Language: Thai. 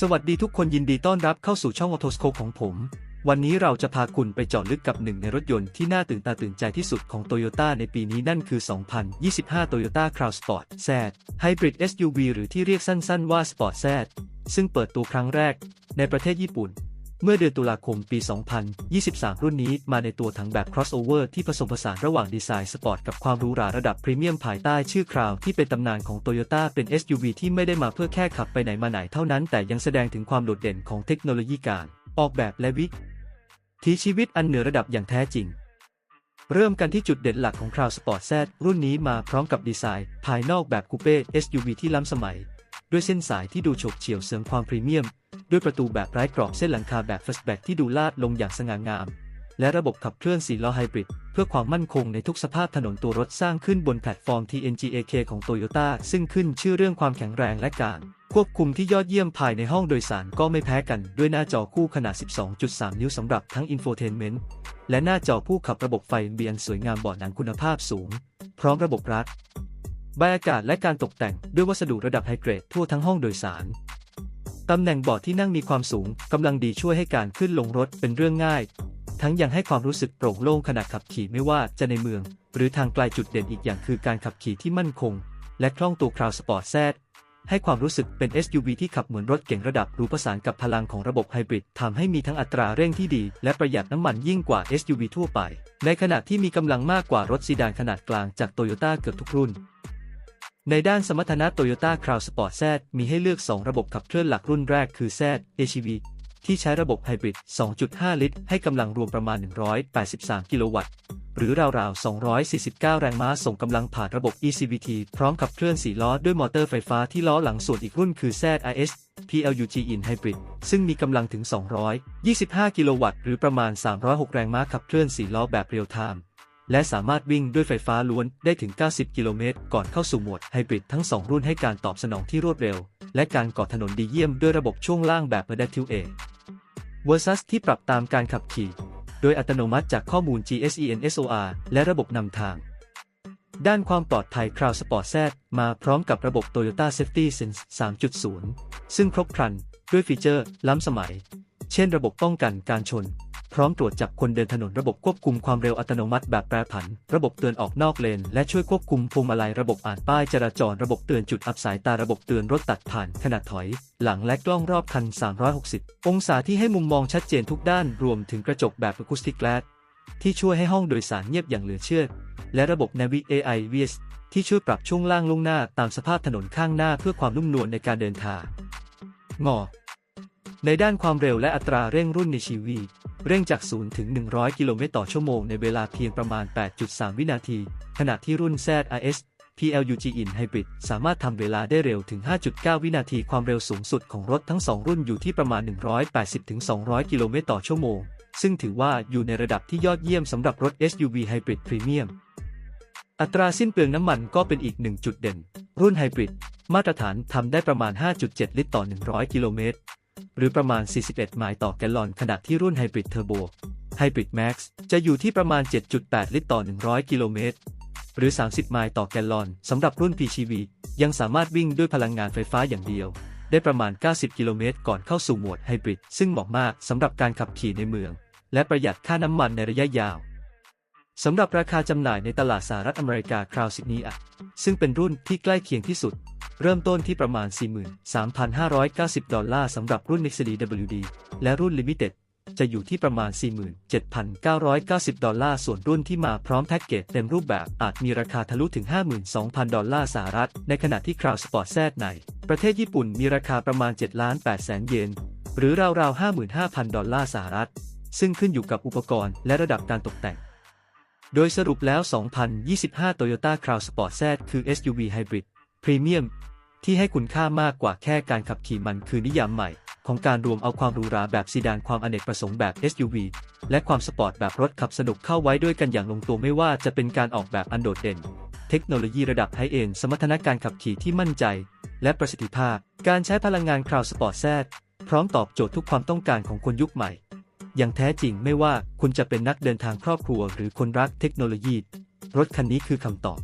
สวัสดีทุกคนยินดีต้อนรับเข้าสู่ช่อง autosco ของผม วันนี้เราจะพาคุณไปเจาะลึกกับหนึ่งในรถยนต์ที่น่าตื่นตาตื่นใจที่สุดของ Toyota ในปีนี้นั่นคือ 2025 Toyota Crown Sport Z Hybrid SUV หรือที่เรียกสั้นๆว่า Sport Z ซึ่งเปิดตัวครั้งแรกในประเทศญี่ปุ่น เมื่อเดือนตุลาคมปี 2023 รุ่นนี้มาในตัวถังแบบ crossover ที่ผสมผสานระหว่างดีไซน์สปอร์ตกับความหรูหราระดับพรีเมียมภายใต้ชื่อคราวที่เป็นตำนานของ Toyota เป็น SUV ที่ไม่ได้มาเพื่อแค่ขับไปไหนมาไหนเท่านั้น แต่ยังแสดงถึงความโดดเด่นของเทคโนโลยีการ ออกแบบและวิถีชีวิตอันเหนือระดับอย่างแท้จริง เริ่มกันที่จุดเด่นหลักของ Crown Sport Z รุ่นนี้มาพร้อมกับดีไซน์ ภายนอกแบบคูเป้ SUV ที่ล้ำสมัย ด้วยเส้นสายที่ดูโฉบเฉี่ยวเสริมความพรีเมียม ด้วยประตูแบบไร้กรอบเส้นหลังคาแบบ Fastback ที่ดูลาดลงอย่างสง่างาม และระบบขับเคลื่อน4ล้อไฮบริด เพื่อความมั่นคงในทุกสภาพถนนตัวรถสร้างขึ้นบนแพลตฟอร์ม TNGAK ของ Toyota ซึ่งขึ้นชื่อเรื่องความแข็งแรงและการควบคุมที่ยอดเยี่ยมภายในห้องโดยสารก็ไม่แพ้กันด้วยหน้าจอคู่ขนาด 12.3 นิ้วสำหรับทั้ง Infotainment และหน้าจอผู้ขับระบบไฟเบียนสวยงามเบาะหนังคุณภาพสูง พร้อมระบบรัดบรรยากาศและการตกแต่งด้วยวัสดุระดับไฮเกรดทั่วทั้งห้องโดยสาร ตำแหน่งเบาะที่นั่งมีความสูงกำลังดีช่วยให้การขึ้นลงรถเป็นเรื่องง่าย ทั้งยังให้ความรู้สึกโปร่งโล่งขณะขับขี่ไม่ว่าจะในเมือง หรือทางไกลจุดเด่นอีกอย่างคือการขับขี่ที่มั่นคง และคล่องตัวคราวสปอร์ตแซดให้ความรู้สึกเป็น SUV ที่ขับเหมือนรถเก่งระดับรูประสานกับพลังของระบบไฮบริดทำให้มีทั้งอัตราเร่งที่ดี และประหยัดน้ำมันยิ่งกว่า SUV ทั่วไป ในขณะที่มีกำลังมากกว่ารถซีดานขนาดกลางจากโตโยต้าเกือบทุกรุ่น ในด้านสมรรถนะ Toyota Crown Sport Z มีให้เลือก 2 ระบบขับเคลื่อนหลักรุ่นแรกคือ Z HEV ที่ใช้ระบบไฮบริด 2.5 ลิตร ให้กำลังรวมประมาณ 183 กิโลวัตต์ หรือราวๆ 249 แรงม้าส่งกำลังผ่านระบบ eCVT พร้อมขับเคลื่อน 4 ล้อด้วยมอเตอร์ไฟฟ้าที่ล้อหลังส่วนอีกรุ่นคือ ZIS PLUG In Hybrid ซึ่งมีกำลังถึง 225 กิโลวัตต์ หรือประมาณ 306 แรงม้าขับเคลื่อน 4 ล้อแบบเรียลไทม์ และสามารถวิ่งด้วยไฟฟ้าล้วนได้ถึง 90 กิโลเมตร ก่อนเข้าสู่หมวดไฮบริดทั้ง 2 รุ่นให้การตอบสนองที่รวดเร็ว และการก่อถนนดีเยี่ยมด้วยระบบช่วงล่างแบบ Adaptive A Versus ที่ปรับตามการขับขี่ โดยอัตโนมัติจากข้อมูล GSEN SOR และระบบนำทาง ด้านความปลอดภัย Crown Sport Z มาพร้อมกับระบบ Toyota Safety Sense 3.0 ซึ่งครบครันด้วยฟีเจอร์ล้ำสมัย เช่นระบบป้องกันการชน พร้อมตรวจจับคนเดินถนนระบบควบคุมความเร็วอัตโนมัติแบบแปรผัน ระบบเตือนออกนอกเลน และช่วยควบคุมพวงมาลัยระบบอ่านป้ายจราจรระบบเตือนจุดอับสายตาระบบเตือนรถตัดผ่านขณะถอย หลังและกล้องรอบคัน 360 องศาที่ให้มุมมองชัดเจนทุกด้านรวมถึงกระจกแบบอะคูสติกแลสที่ช่วยให้ห้องโดยสารเงียบอย่างเหลือเชื่อ และระบบ Navi AI VS ที่ช่วยปรับช่วงล่างลงหน้าตามสภาพถนนข้างหน้าเพื่อความนุ่มนวลในการเดินทางงอในด้านความเร็วและอัตราเร่งรุ่นในชีวี เร่งจาก 0 ถึง 100 กิโลเมตรต่อชั่วโมงในเวลาเพียงประมาณ 8.3 วินาที ขณะที่รุ่น ZIS PLUG In Hybrid สามารถทำเวลาได้เร็วถึง 5.9 วินาที ความเร็วสูงสุดของรถทั้ง 2 รุ่นอยู่ที่ประมาณ 180-200 กิโลเมตรต่อชั่วโมง ซึ่งถือว่าอยู่ในระดับที่ยอดเยี่ยมสำหรับรถ SUV Hybrid Premium อัตราสิ้นเปลืองน้ำมันก็เป็นอีกหนึ่งจุดเด่น รุ่นไฮบริด มาตรฐานทำได้ประมาณ 5.7 ลิตรต่อ 100 กิโลเมตร หรือประมาณ 41 ไมล์ต่อแกลลอนขณะที่รุ่นไฮบริดเทอร์โบไฮบริดแม็กซ์จะอยู่ที่ประมาณ 7.8 ลิตรต่อ 100 กิโลเมตร หรือ 30 ไมล์ต่อแกลลอน สำหรับรุ่น PHEV ยังสามารถวิ่งด้วยพลังงานไฟฟ้าอย่างเดียว ได้ประมาณ 90 กิโลเมตรก่อนเข้าสู่โหมดไฮบริดซึ่งเหมาะมากสำหรับการขับขี่ในเมือง และประหยัดค่าน้ำมันในระยะยาวสำหรับราคาจำหน่ายในตลาดสหรัฐอเมริกาคราวสิบนี้อะซึ่งเป็นรุ่นที่ใกล้เคียงที่สุด เริ่มต้นที่ประมาณ 43,590 ดอลลาร์สำหรับรุ่น Nexity WD และรุ่น Limited จะอยู่ที่ประมาณ 47,990 ดอลลาร์ ส่วนรุ่นที่มาพร้อมแพ็กเกจเต็มรูปแบบอาจมีราคาทะลุถึง 52,000 ดอลลาร์สหรัฐ ในขณะที่ Crown Sport Z ใน ประเทศญี่ปุ่นมีราคาประมาณ 7 ล้าน8แสนเยน หรือราวๆ 55,000 ดอลลาร์สหรัฐ ซึ่งขึ้นอยู่กับอุปกรณ์และระดับการตกแต่ง โดยสรุปแล้ว 2025 Toyota Crown Sport Z คือ SUV Hybrid Premium ที่ให้คุณค่ามากกว่าแค่การขับขี่มันคือนิยามใหม่ ของการรวมเอาความหรูหราแบบซีดานความอเนกประสงค์แบบ SUV และความสปอร์ตแบบรถขับสนุกเข้าไว้ด้วยกันอย่างลงตัวไม่ว่าจะเป็นการออกแบบอันโดดเด่น เทคโนโลยีระดับไฮเอ็นสมรรถนะการขับขี่ที่มั่นใจ และประสิทธิภาพ การใช้พลังงาน Crown Sport Z พร้อมตอบโจทย์ทุกความต้องการของคนยุคใหม่ อย่างแท้จริงไม่ว่าคุณจะเป็นนักเดินทางครอบครัว หรือคนรักเทคโนโลยี รถคันนี้คือคำตอบ